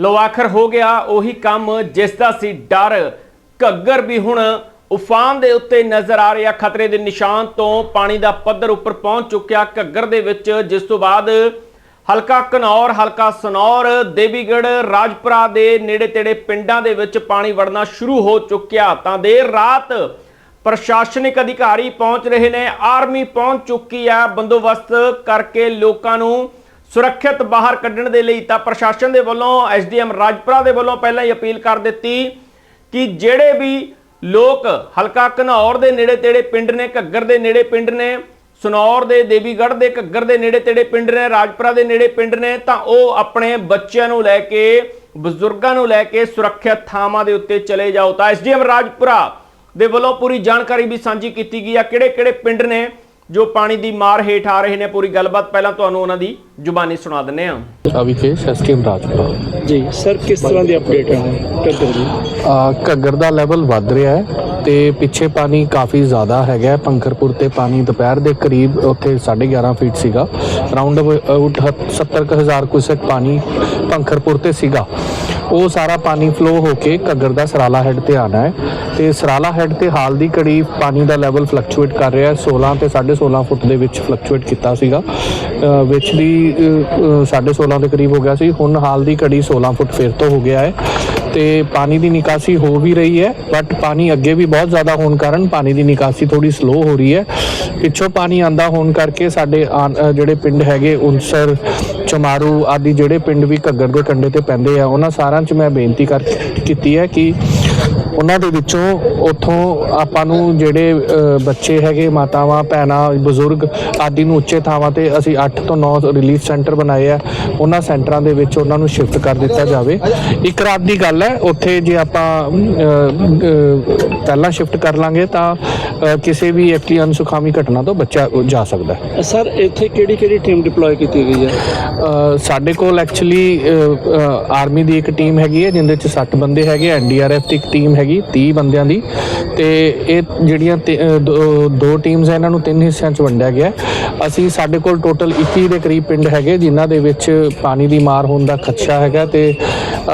ਲੋ ਆਖਰ ਹੋ ਗਿਆ ਉਹੀ ਕੰਮ ਜਿਸ ਦਾ ਸੀ ਡਰ। ਘੱਗਰ ਵੀ ਹੁਣ ਉਫਾਨ ਦੇ ਉੱਤੇ ਨਜ਼ਰ ਆ ਰਿਹਾ। ਖਤਰੇ ਦੇ ਨਿਸ਼ਾਨ ਤੋਂ ਪਾਣੀ ਦਾ ਪੱਧਰ ਉੱਪਰ ਪਹੁੰਚ ਚੁੱਕਿਆ ਘੱਗਰ ਦੇ ਵਿੱਚ। ਜਿਸ ਤੋਂ ਬਾਅਦ ਹਲਕਾ ਘਨੌਰ, ਹਲਕਾ ਸਨੌਰ ਦੇਵੀਗੜ ਰਾਜਪੁਰਾ ਦੇ ਨੇੜੇ ਤੇੜੇ ਪਿੰਡਾਂ ਦੇ ਵਿੱਚ ਪਾਣੀ ਵੜਨਾ ਸ਼ੁਰੂ ਹੋ ਚੁੱਕਿਆ। ਤਾਂ ਦੇਰ ਰਾਤ ਪ੍ਰਸ਼ਾਸਨਿਕ ਅਧਿਕਾਰੀ ਪਹੁੰਚ ਰਹੇ ਨੇ। ਆਰਮੀ ਪਹੁੰਚ ਚੁੱਕੀ ਹੈ ਬੰਦੋਬਸਤ ਕਰਕੇ ਲੋਕਾਂ ਨੂੰ ਸੁਰੱਖਿਅਤ ਬਾਹਰ ਕੱਢਣ ਦੇ ਲਈ ਤਾਂ ਪ੍ਰਸ਼ਾਸਨ ਦੇ ਵੱਲੋਂ, ਐਸਡੀਐਮ ਰਾਜਪੁਰਾ ਦੇ ਵੱਲੋਂ ਪਹਿਲਾਂ ਹੀ ਅਪੀਲ ਕਰ ਦਿੱਤੀ ਕਿ ਜਿਹੜੇ ਵੀ ਲੋਕ ਹਲਕਾ ਘਨੌਰ ਦੇ ਨੇੜੇ ਤੇੜੇ ਪਿੰਡ ਨੇ, ਘੱਗਰ ਦੇ ਨੇੜੇ ਪਿੰਡ ਨੇ, ਸਨੌਰ ਦੇ, ਦੇਵੀਗੜ੍ਹ ਦੇ, ਘੱਗਰ ਦੇ ਨੇੜੇ ਤੇੜੇ ਪਿੰਡ ਨੇ, ਰਾਜਪੁਰਾ ਦੇ ਨੇੜੇ ਪਿੰਡ ਨੇ, ਤਾਂ ਉਹ ਆਪਣੇ ਬੱਚਿਆਂ ਨੂੰ ਲੈ ਕੇ, ਬਜ਼ੁਰਗਾਂ ਨੂੰ ਲੈ ਕੇ ਸੁਰੱਖਿਅਤ ਥਾਵਾਂ ਦੇ ਉੱਤੇ ਚਲੇ ਜਾਓ। ਤਾਂ ਐਸਡੀਐਮ ਰਾਜਪੁਰਾ ਦੇ ਵੱਲੋਂ ਪੂਰੀ ਜਾਣਕਾਰੀ ਵੀ ਸਾਂਝੀ ਕੀਤੀ ਗਈ ਆ ਕਿਹੜੇ ਕਿਹੜੇ ਪਿੰਡ ਨੇ ਜੋ ਪਾਣੀ ਦੀ ਮਾਰ ਹੇਠ ਆ ਰਹੇ ਨੇ ਪੂਰੀ ਗੱਲਬਾਤ ਪਹਿਲਾਂ ਤੁਹਾਨੂੰ ਉਹਨਾਂ ਦੀ ਜ਼ੁਬਾਨੀ ਸੁਣਾ ਦਿੰਨੇ ਆ ਅਵਿਕੇਸ਼ ਐਸਟੀਐਮ ਰਾਜਪੁਰਾ ਜੀ ਸਰ ਕਿਸ ਤਰ੍ਹਾਂ ਦੀ ਅਪਡੇਟ ਹੈ? ਘੱਗਰ ਦੀ ਘੱਗਰ ਦਾ ਲੈਵਲ ਵੱਧ ਰਿਹਾ ਹੈ ਤੇ ਪਿੱਛੇ ਪਾਣੀ ਕਾਫੀ ਜ਼ਿਆਦਾ ਹੈਗਾ। ਪੰਖਰਪੁਰ ਤੇ ਪਾਣੀ ਦੁਪਹਿਰ ਦੇ ਕਰੀਬ ਉੱਥੇ 11.5 ਫੀਟ ਸੀਗਾ। ਅਰਾਊਂਡ ਅਬਾਊਟ 70000 ਕੁਸਕ ਪਾਣੀ ਪੰਖਰਪੁਰ ਤੇ ਸੀਗਾ। ਉਹ ਸਾਰਾ ਪਾਣੀ ਫਲੋ ਹੋ ਕੇ ਘੱਗਰ ਦਾ ਸਰਾਲਾ ਹੈਡ ਤੇ ਆਣਾ ਹੈ। ਤੇ ਸਰਾਲਾ ਹੈਡ ਤੇ ਹਾਲ ਦੀ ਘੜੀ ਪਾਣੀ ਦਾ ਲੈਵਲ ਫਲਕਚੁਏਟ ਕਰ ਰਿਹਾ ਹੈ। 16 ਤੇ 16.5 ਫੁੱਟ ਦੇ ਵਿੱਚ ਫਲਕਚੁਏਟ ਕੀਤਾ ਸੀਗਾ। ਵਿੱਚ ਦੀ 16.5 ਦੇ ਕਰੀਬ ਹੋ ਗਿਆ ਸੀ। ਹੁਣ ਹਾਲ ਦੀ ਘੜੀ 16 ਫੁੱਟ ਫਿਰ ਤੋਂ ਹੋ ਗਿਆ ਹੈ ਤੇ ਪਾਣੀ ਦੀ ਨਿਕਾਸੀ ਹੋ ਵੀ ਰਹੀ ਹੈ ਬਟ ਪਾਣੀ ਅੱਗੇ ਵੀ ਬਹੁਤ ਜ਼ਿਆਦਾ ਹੋਣ ਕਾਰਨ ਪਾਣੀ ਦੀ ਨਿਕਾਸੀ ਥੋੜੀ ਸਲੋ ਹੋ ਰਹੀ ਹੈ। ਪਿੱਛੋਂ ਪਾਣੀ ਆਂਦਾ ਹੋਣ ਕਰਕੇ ਸਾਡੇ ਆਨ- ਜਿਹੜੇ ਪਿੰਡ ਹੈਗੇ, ਉਨਸਰ, ਚਮਾਰੂ ਆਦਿ ਜਿਹੜੇ ਪਿੰਡ ਵੀ ਘੱਗਰ ਦੇ ਕੰਢੇ ਤੇ ਪੈਂਦੇ ਆ, ਉਹਨਾਂ ਸਾਰਿਆਂ 'ਚ ਮੈਂ ਬੇਨਤੀ ਕਰ, ਕੀਤੀ ਹੈ ਕਿ ਉਹਨਾਂ ਦੇ ਵਿੱਚੋਂ ਉੱਥੋਂ ਆਪਾਂ ਨੂੰ ਜਿਹੜੇ ਬੱਚੇ ਹੈਗੇ ਮਾਤਾਵਾਂ ਭੈਣਾਂ ਬਜ਼ੁਰਗ ਆਦਿ ਨੂੰ ਉੱਚੇ ਥਾਵਾਂ ਤੇ ਅਸੀਂ 8 ਤੋਂ 9 ਰਿਲੀਫ ਸੈਂਟਰ ਬਣਾਏ ਆ। ਉਹਨਾਂ ਸੈਂਟਰਾਂ ਦੇ ਵਿੱਚ ਉਹਨਾਂ ਨੂੰ ਸ਼ਿਫਟ ਕਰ ਦਿੱਤਾ ਜਾਵੇ। ਇੱਕ ਰਾਤ ਦੀ ਗੱਲ ਹੈ ਉੱਥੇ ਜੇ ਆਪਾਂ ਪਹਿਲਾਂ ਸ਼ਿਫਟ ਕਰ ਲਾਂਗੇ ਤਾਂ ਕਿਸੇ ਵੀ ਐਕਚੁਅਲੀ ਅਨਸੁਖਾਵੀ ਘਟਨਾ ਤੋਂ ਬੱਚਾ ਜਾ ਸਕਦਾ ਹੈ। ਸਰ ਇੱਥੇ ਕਿਹੜੀ ਕਿਹੜੀ ਟੀਮ ਡਿਪਲੋਏ ਕੀਤੀ ਗਈ ਹੈ? ਸਾਡੇ ਕੋਲ ਐਕਚੁਅਲੀ ਆਰਮੀ ਦੀ ਇੱਕ ਟੀਮ ਹੈਗੀ ਹੈ ਜਿੰਦੇ ਚ 60 ਬੰਦੇ ਹੈਗੇ ਐਨਡੀਆਰਐਫ ਦੀ ਇੱਕ ਟੀਮ ਹੈਗੀ 30 ਬੰਦਿਆਂ ਦੀ। ਤੇ ਇਹ ਜਿਹੜੀਆਂ ਦੋ- ਟੀਮਸ ਹੈ, ਇਹਨਾਂ ਨੂੰ ਤਿੰਨ ਹਿੱਸਿਆਂ ਚ ਵੰਡਿਆ ਗਿਆ। ਅਸੀਂ ਸਾਡੇ ਕੋਲ ਟੋਟਲ 21 ਦੇ ਕਰੀਬ ਪਿੰਡ ਹੈਗੇ, ਜਿਨ੍ਹਾਂ ਦੇ ਵਿੱਚ ਪਾਣੀ ਦੀ ਮਾਰ ਹੋਣ ਦਾ ਖਦਸ਼ਾ ਹੈਗਾ ਤੇ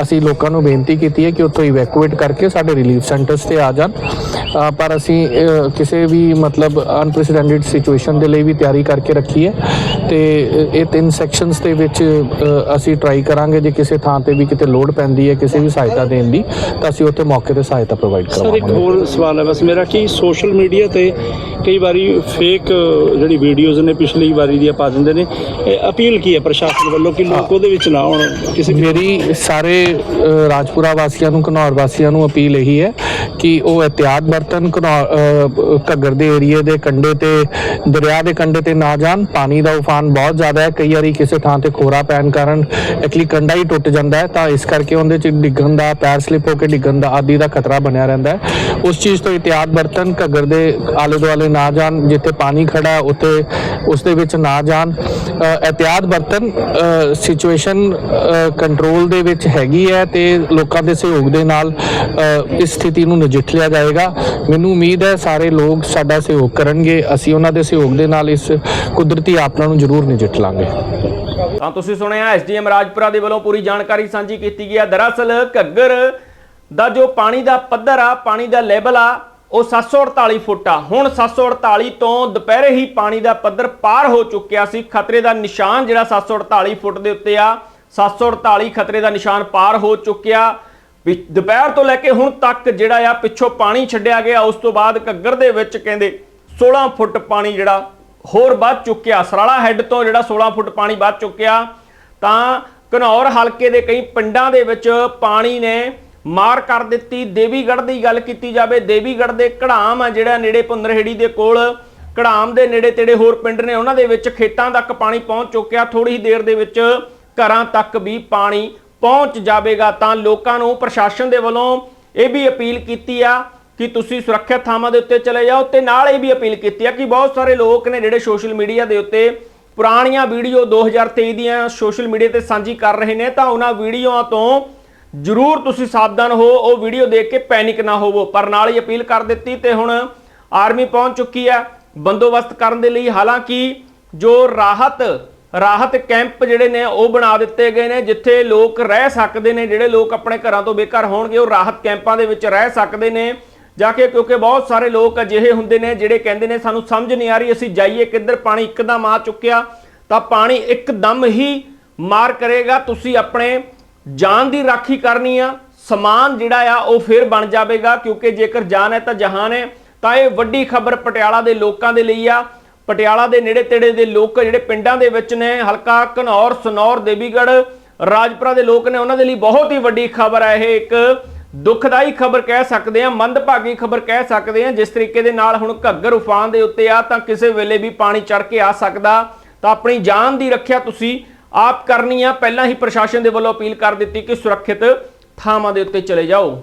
ਅਸੀਂ ਲੋਕਾਂ ਨੂੰ ਬੇਨਤੀ ਕੀਤੀ ਹੈ ਕਿ ਉੱਥੋਂ ਇਵੈਕੂਏਟ ਕਰਕੇ ਸਾਡੇ ਰਿਲੀਫ ਸੈਂਟਰਸ ਤੇ ਆ ਜਾਣ। ਪਰ ਅਸੀਂ ਕਿਸੇ ਵੀ ਮਤਲਬ ਅਨਪ੍ਰੈਸੀਡੈਂਟਡ ਸਿਚੁਏਸ਼ਨ ਦੇ ਲਈ ਵੀ ਤਿਆਰੀ ਕਰਕੇ ਰੱਖੀ ਹੈ। ਤੇ ਇਹ ਤਿੰਨ ਸੈਕਸ਼ਨਸ ਦੇ ਵਿੱਚ ਅਸੀਂ ਟਰਾਈ ਕਰਾਂਗੇ, ਜੇ ਕਿਸੇ ਥਾਂ ਤੇ ਵੀ ਕਿਤੇ ਲੋਡ ਪੈਂਦੀ ਹੈ, ਕਿਸੇ ਵੀ ਸਹਾਇਤਾ ਦੇਣ ਦੀ, ਤਾਂ ਅਸੀਂ ਉੱਥੇ ਮੌਕੇ ਤੇ ਸਹਾਇਤਾ ਪ੍ਰੋਵਾਈਡ ਸਰ ਇੱਕ ਹੋਰ ਸਵਾਲ ਹੈ। ਬਸ ਮੇਰਾ ਕਿ ਸੋਸ਼ਲ ਮੀਡੀਆ ਤੇ ਕਈ ਵਾਰੀ ਫੇਕ ਜਿਹੜੀ ਵੀਡੀਓਜ਼ ਨੇ ਪਿਛਲੀ ਵਾਰੀ ਦੀਆਂ ਪਾ ਦਿੰਦੇ ਨੇ ਇਹ ਅਪੀਲ ਕੀ ਹੈ ਪ੍ਰਸ਼ਾਸਨ ਵੱਲੋਂ ਕਿ ਲੋਕ ਉਹਦੇ ਵਿੱਚ ਨਾ ਆਉਣ ਕਿਸੇ ਵੀ ਮੇਰੀ ਸਾਰੇ ਅ, ਰਾਜਪੁਰਾ ਵਾਸੀਆਂ ਨੂੰ ਘਨੌਰ ਵਾਸੀਆਂ ਨੂੰ ਅਪੀਲ ਇਹੀ ਹੈ ਕਿ ਉਹ ਇhtiyat ਬਰਤਨ ਘਨੌਰ ਅ, ਘੱਗਰ ਦੇ ਏਰੀਏ ਦੇ ਕੰਢੇ ਤੇ ਦਰਿਆ ਦੇ ਕੰਢੇ ਤੇ ਨਾ ਜਾਣ। ਪਾਣੀ ਦਾ ਉਫਾਨ ਬਹੁਤ ਜ਼ਿਆਦਾ ਹੈ। ਕਈ ਵਾਰੀ ਕਿਸੇ ਥਾਂ ਤੇ ਖੋਰਾ ਪੈਣ ਕਾਰਨ ਐਕਚੁਅਲੀ ਕੰਢਾ ਹੀ ਟੁੱਟ ਜਾਂਦਾ ਹੈ। ਤਾਂ ਇਸ ਕਰਕੇ ਉਹਦੇ ਚ ਡਿੱਗਣ ਦਾ ਪੈਰ ਸਲਿਪ ਹੋ ਕੇ ਡਿੱਗਣ ਦਾ ਆਦਿ ਦਾ ਖਤਰਾ ਬਣਿਆ ਰਹਿੰਦਾ ਹੈ। ਉਸ ਚੀਜ਼ ਤੋਂ ਇhtiyat ਬਰਤਨ ਘੱਗਰ ਦੇ ਆਲੇ ਦੁਆਲੇ ਨਾ ਜਾਣ ਜਿੱਥੇ ਪਾਣੀ ਖੜਾ ਉੱਥੇ ਉਸ ਦੇ ਵਿੱਚ ਨਾ ਜਾਣ। ਅ, ਇhtiyat ਸਿਚੁਏਸ਼ਨ ਕੰਟਰੋਲ ਦੇ ਵਿੱਚ ਹੈਗੀ ਹੈ ਤੇ ਲੋਕਾਂ ਦੇ ਸਹਿਯੋਗ ਦੇ ਨਾਲ ਇਸ ਸਥਿਤੀ ਨੂੰ ਨਜਿੱਠ ਲਿਆ ਜਾਏਗਾ। ਮੈਨੂੰ ਉਮੀਦ ਹੈ ਸਾਰੇ ਲੋਕ ਸਾਡਾ ਸਹਿਯੋਗ ਕਰਨਗੇ। ਅਸੀਂ ਉਹਨਾਂ ਦੇ ਸਹਿਯੋਗ ਦੇ ਨਾਲ ਇਸ ਕੁਦਰਤੀ ਆਪਣਾ ਨੂੰ ਜ਼ਰੂਰ ਨਜਿੱਠ ਲਾਂਗੇ। ਤਾਂ ਤੁਸੀਂ ਸੁਣਿਆ ਐਸਡੀਐਮ ਰਾਜਪੁਰਾ ਦੇ ਵੱਲੋਂ ਪੂਰੀ ਜਾਣਕਾਰੀ ਸਾਂਝੀ ਕੀਤੀ ਗਈ ਹੈ। ਦਰਅਸਲ ਘੱਗਰ ਦਾ ਜੋ ਪਾਣੀ ਦਾ ਪੱਧਰ ਆ, ਪਾਣੀ ਦਾ ਲੈਵਲ ਆ, ਉਹ 748 ਫੁੱਟ ਆ। ਹੁਣ 748 ਤੋਂ ਦੁਪਹਿਰੇ ਹੀ ਪਾਣੀ ਦਾ ਪੱਧਰ ਪਾਰ ਹੋ ਚੁੱਕਿਆ ਸੀ। ਖਤਰੇ ਦਾ ਨਿਸ਼ਾਨ ਜਿਹੜਾ 748 ਫੁੱਟ ਦੇ ਉੱਤੇ ਆ 748 ਖਤਰੇ ਦਾ ਨਿਸ਼ਾਨ ਪਾਰ ਹੋ ਚੁੱਕਿਆ। ਵੀ ਦੁਪਹਿਰ ਤੋਂ ਲੈ ਕੇ ਹੁਣ ਤੱਕ ਜਿਹੜਾ ਆ, ਪਿੱਛੋਂ ਪਾਣੀ ਛੱਡਿਆ ਗਿਆ। ਉਸ ਤੋਂ ਬਾਅਦ ਘੱਗਰ ਦੇ ਵਿੱਚ ਕਹਿੰਦੇ 16 ਫੁੱਟ ਪਾਣੀ ਜਿਹੜਾ ਹੋਰ ਵੱਧ ਚੁੱਕਿਆ। ਸਰਾਲਾ ਹੈੱਡ ਤੋਂ ਜਿਹੜਾ 16 ਫੁੱਟ ਪਾਣੀ ਵੱਧ ਚੁੱਕਿਆ। ਤਾਂ ਘਨੌਰ ਹਲਕੇ ਦੇ ਕਈ ਪਿੰਡਾਂ ਦੇ ਵਿੱਚ ਪਾਣੀ ਨੇ ਮਾਰ ਕਰ ਦਿੱਤੀ। ਦੇਵੀਗੜ੍ਹ ਦੀ ਗੱਲ ਕੀਤੀ ਜਾਵੇ, ਦੇਵੀਗੜ੍ਹ ਦੇ ਕੜਾਮ ਆ ਜਿਹੜਾ ਨੇੜੇ ਪੁੰਦਰਹੇੜੀ ਦੇ ਕੋਲ। ਕੜਾਮ ਦੇ ਨੇੜੇ ਤੇੜੇ ਹੋਰ ਪਿੰਡ ਨੇ, ਉਹਨਾਂ ਦੇ ਵਿੱਚ ਖੇਤਾਂ ਤੱਕ ਪਾਣੀ ਪਹੁੰਚ ਚੁੱਕਿਆ। ਥੋੜੀ ਹੀ ਦੇਰ ਦੇ ਵਿੱਚ ਘਰਾਂ ਤੱਕ ਵੀ ਪਾਣੀ ਪਹੁੰਚ ਜਾਵੇਗਾ। ਤਾਂ ਲੋਕਾਂ ਨੂੰ ਪ੍ਰਸ਼ਾਸਨ ਦੇ ਵੱਲੋਂ ਇਹ ਵੀ ਅਪੀਲ ਕੀਤੀ ਆ ਕਿ ਤੁਸੀਂ ਸੁਰੱਖਿਅਤ ਥਾਵਾਂ ਦੇ ਉੱਤੇ ਚਲੇ ਜਾਓ ਤੇ ਨਾਲ ਇਹ ਵੀ ਅਪੀਲ ਕੀਤੀ ਆ ਕਿ ਬਹੁਤ ਸਾਰੇ ਲੋਕ ਨੇ ਜਿਹੜੇ ਸੋਸ਼ਲ ਮੀਡੀਆ ਦੇ ਉੱਤੇ ਪੁਰਾਣੀਆਂ ਵੀਡੀਓ 2023 ਦੀਆਂ ਸੋਸ਼ਲ ਮੀਡੀਆ ਤੇ ਸਾਂਝੀ ਕਰ ਰਹੇ ਨੇ, ਤਾਂ ਉਹਨਾਂ ਵੀਡੀਓਆਂ ਤੋਂ ਜਰੂਰ ਤੁਸੀਂ ਸਾਵਧਾਨ ਹੋ, ਉਹ ਵੀਡੀਓ ਦੇਖ ਕੇ ਪੈਨਿਕ ਨਾ ਹੋਵੋ। ਪਰ ਨਾਲ ਹੀ ਅਪੀਲ ਕਰ ਦਿੱਤੀ ਤੇ ਹੁਣ ਆਰਮੀ ਪਹੁੰਚ ਚੁੱਕੀ ਹੈ ਬੰਦੋਬਸਤ ਕਰਨ ਦੇ ਲਈ। ਹਾਲਾਂਕਿ ਜੋ ਰਾਹਤ ਰਾਹਤ ਕੈਂਪ ਜਿਹੜੇ ਨੇ, ਉਹ ਬਣਾ ਦਿੱਤੇ ਗਏ ਨੇ, ਜਿੱਥੇ ਲੋਕ ਰਹਿ ਸਕਦੇ ਨੇ, ਜਿਹੜੇ ਲੋਕ ਆਪਣੇ ਘਰਾਂ ਤੋਂ ਬੇਘਰ ਹੋਣਗੇ, ਉਹ ਰਾਹਤ ਕੈਂਪਾਂ ਦੇ ਵਿੱਚ ਰਹਿ ਸਕਦੇ ਨੇ। ਜਾ ਕੇ ਕਿਉਂਕਿ ਬਹੁਤ ਸਾਰੇ ਲੋਕ ਅਜਿਹੇ ਹੁੰਦੇ ਨੇ, ਜਿਹੜੇ ਕਹਿੰਦੇ ਨੇ, ਸਾਨੂੰ ਸਮਝ ਨਹੀਂ ਆ ਰਹੀ, ਅਸੀਂ ਜਾਈਏ ਕਿੱਧਰ? ਪਾਣੀ ਇੱਕਦਮ ਆ ਚੁੱਕਿਆ, ਤਾਂ ਪਾਣੀ ਇੱਕਦਮ ਹੀ ਮਾਰ ਕਰੇਗਾ। ਤੁਸੀਂ ਆਪਣੇ ਜਾਨ ਦੀ ਰਾਖੀ ਕਰਨੀ ਆ, ਸਮਾਨ ਜਿਹੜਾ ਆ ਉਹ ਫਿਰ ਬਣ ਜਾਵੇਗਾ, ਕਿਉਂਕਿ ਜੇਕਰ ਜਾਨ ਹੈ ਤਾਂ ਜਹਾਨ ਹੈ। ਤਾਂ ਇਹ ਵੱਡੀ ਖਬਰ ਪਟਿਆਲਾ ਦੇ ਲੋਕਾਂ ਦੇ ਲਈ ਆ। ਪਟਿਆਲਾ ਦੇ ਨੇੜੇ ਤੇੜੇ ਦੇ ਲੋਕ ਜਿਹੜੇ ਪਿੰਡਾਂ ਦੇ ਵਿੱਚ ਨੇ, ਹਲਕਾ ਘਨੌਰ, ਸਨੌਰ, ਦੇਵੀਗੜ੍ਹ, ਰਾਜਪੁਰਾ ਦੇ ਲੋਕ ਨੇ, ਉਹਨਾਂ ਦੇ ਲਈ ਬਹੁਤ ਹੀ ਵੱਡੀ ਖਬਰ ਹੈ ਇਹ ਇੱਕ ਦੁਖਦਾਈ ਖਬਰ ਕਹਿ ਸਕਦੇ ਆ, ਮੰਦਭਾਗੀ ਖਬਰ ਕਹਿ ਸਕਦੇ ਆ। ਜਿਸ ਤਰੀਕੇ ਦੇ ਨਾਲ ਹੁਣ ਘੱਗਰ ਉਫਾਨ ਦੇ ਉੱਤੇ ਆ, ਤਾਂ ਕਿਸੇ ਵੇਲੇ ਵੀ ਪਾਣੀ ਚੜ ਕੇ ਆ ਸਕਦਾ। ਤਾਂ ਆਪਣੀ ਜਾਨ ਦੀ ਰੱਖਿਆ ਤੁਸੀਂ ਆਪ ਕਰਨੀ ਆ, ਪਹਿਲਾਂ ਹੀ ਪ੍ਰਸ਼ਾਸਨ ਦੇ ਵੱਲੋਂ ਅਪੀਲ ਕਰ ਦਿੱਤੀ ਕਿ ਸੁਰੱਖਿਅਤ ਥਾਵਾਂ ਦੇ ਉੱਤੇ ਚਲੇ ਜਾਓ।